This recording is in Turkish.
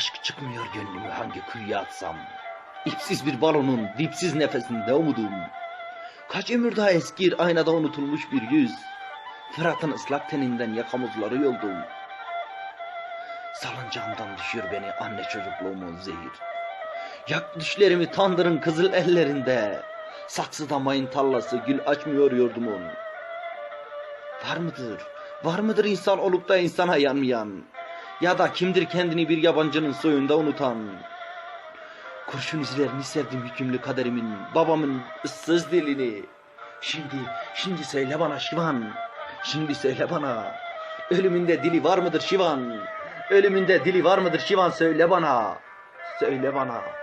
Aşk çıkmıyor gönlümü hangi kuyuya atsam. İpsiz bir balonun dipsiz nefesinde umudum. Kaç ömür daha eskir aynada unutulmuş bir yüz. Fırat'ın ıslak teninden yakamızları yoldum. Salıncağımdan düşüyor beni anne çocukluğumun zehir. Yak düşlerimi tandırın kızıl ellerinde. Saksıda mayın tarlası gül açmıyor yordumun. Var mıdır? Var mıdır insan olup da insana yanmayan? Ya da kimdir kendini bir yabancının soyunda unutan? Kurşun izlerini sevdim hükümlü kaderimin, babamın ıssız dilini. Şimdi, şimdi söyle bana Şivan, şimdi söyle bana. Ölümünde dili var mıdır Şivan? Ölümünde dili var mıdır Şivan söyle bana. Söyle bana.